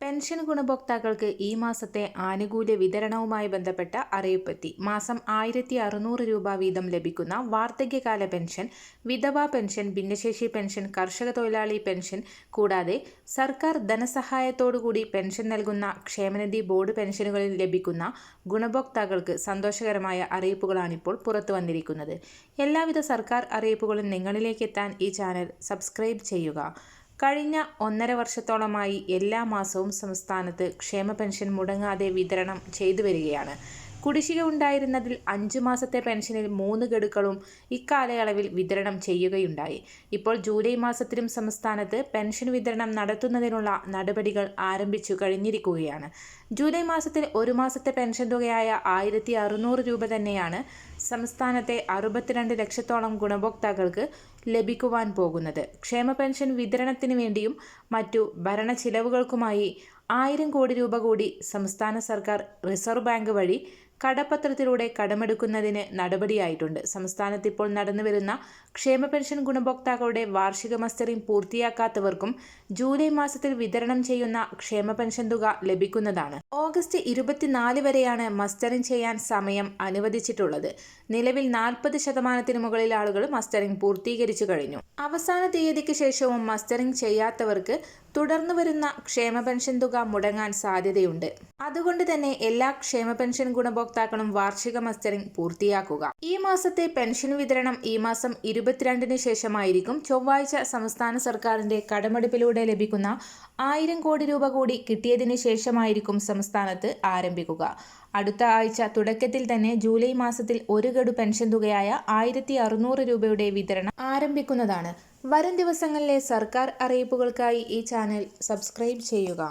Pension ഗുണഭോക്താക്കൾക്ക് ഈ മാസത്തെ ആനുകൂല്യ വിതരണവുമായി ബന്ധപ്പെട്ട അറിയിപ്പെത്തി. മാസം ആയിരത്തി അറുന്നൂറ് രൂപ വീതം ലഭിക്കുന്ന വാർദ്ധക്യകാല പെൻഷൻ വിധവാ പെൻഷൻ ഭിന്നശേഷി പെൻഷൻ കർഷക തൊഴിലാളി പെൻഷൻ കൂടാതെ സർക്കാർ ധനസഹായത്തോടുകൂടി പെൻഷൻ നൽകുന്ന ക്ഷേമനിധി ബോർഡ് പെൻഷനുകളിൽ ലഭിക്കുന്ന ഗുണഭോക്താക്കൾക്ക് സന്തോഷകരമായ അറിയിപ്പുകളാണിപ്പോൾ പുറത്തു വന്നിരിക്കുന്നത്. എല്ലാവിധ സർക്കാർ അറിയിപ്പുകളും നിങ്ങളിലേക്ക് എത്താൻ ഈ ചാനൽ സബ്സ്ക്രൈബ് ചെയ്യുക. കഴിഞ്ഞ ഒന്നര വർഷത്തോളമായി എല്ലാ മാസവും സംസ്ഥാനത്ത് ക്ഷേമ പെൻഷൻ മുടങ്ങാതെ വിതരണം ചെയ്തു വരികയാണ് കുടിശ്ശിക ഉണ്ടായിരുന്നതിൽ അഞ്ചു മാസത്തെ പെൻഷനിൽ മൂന്ന് ഗഡുക്കളും ഇക്കാലയളവിൽ വിതരണം ചെയ്യുകയുണ്ടായി. ഇപ്പോൾ ജൂലൈ മാസത്തിലും സംസ്ഥാനത്ത് പെൻഷൻ വിതരണം നടത്തുന്നതിനുള്ള നടപടികൾ ആരംഭിച്ചു കഴിഞ്ഞിരിക്കുകയാണ്. ജൂലൈ മാസത്തിൽ ഒരു മാസത്തെ പെൻഷൻ തുകയായ ആയിരത്തി അറുന്നൂറ് രൂപ തന്നെയാണ് സംസ്ഥാനത്തെ അറുപത്തിരണ്ട് ലക്ഷത്തോളം ഗുണഭോക്താക്കൾക്ക് ലഭിക്കുവാൻ പോകുന്നത്. ക്ഷേമ പെൻഷൻ വിതരണത്തിന് വേണ്ടിയും മറ്റു ഭരണ ചിലവുകൾക്കുമായി ആയിരം കോടി രൂപ കൂടി സംസ്ഥാന സർക്കാർ റിസർവ് ബാങ്ക് വഴി കടപ്പത്രത്തിലൂടെ കടമെടുക്കുന്നതിന് നടപടിയായിട്ടുണ്ട്. സംസ്ഥാനത്ത് ഇപ്പോൾ നടന്നുവരുന്ന ക്ഷേമ പെൻഷൻ ഗുണഭോക്താക്കളുടെ വാർഷിക മസ്റ്ററിംഗ് പൂർത്തിയാക്കാത്തവർക്കും ജൂലൈ മാസത്തിൽ വിതരണം ചെയ്യുന്ന ക്ഷേമ പെൻഷൻ തുക ലഭിക്കുന്നതാണ്. ഓഗസ്റ്റ് ഇരുപത്തിനാല് വരെയാണ് മസ്റ്ററിംഗ് ചെയ്യാൻ സമയം അനുവദിച്ചിട്ടുള്ളത്. നിലവിൽ നാൽപ്പത് ശതമാനത്തിന് മുകളിൽ ആളുകൾ മസ്റ്ററിംഗ് പൂർത്തീകരിച്ചു കഴിഞ്ഞു. അവസാന തീയതിക്ക് ശേഷവും മസ്റ്ററിംഗ് ചെയ്യാത്തവർക്ക് തുടർന്നു വരുന്ന ക്ഷേമ പെൻഷൻ തുക മുടങ്ങാൻ സാധ്യതയുണ്ട്. അതുകൊണ്ട് തന്നെ എല്ലാ ക്ഷേമ പെൻഷൻ ഗുണഭോക്താക്കളും വാർഷിക മസ്റ്ററിംഗ് പൂർത്തിയാക്കുക. ഈ മാസത്തെ പെൻഷൻ വിതരണം ഈ മാസം ഇരുപത്തിരണ്ടിന് ശേഷമായിരിക്കും. ചൊവ്വാഴ്ച സംസ്ഥാന സർക്കാരിന്റെ കടമെടുപ്പിലൂടെ ലഭിക്കുന്ന ആയിരം കോടി രൂപ കൂടി കിട്ടിയതിന് ശേഷമായിരിക്കും സംസ്ഥാനത്ത് ആരംഭിക്കുക. അടുത്ത ആഴ്ച തുടക്കത്തിൽ തന്നെ ജൂലൈ മാസത്തിൽ ഒരു ഗഡു പെൻഷൻ തുകയായ ആയിരത്തി അറുന്നൂറ് രൂപയുടെ വിതരണം ആരംഭിക്കുന്നതാണ്. വരും ദിവസങ്ങളിലെ സർക്കാർ അറിയിപ്പുകൾക്കായി ഈ ചാനൽ സബ്സ്ക്രൈബ് ചെയ്യുക.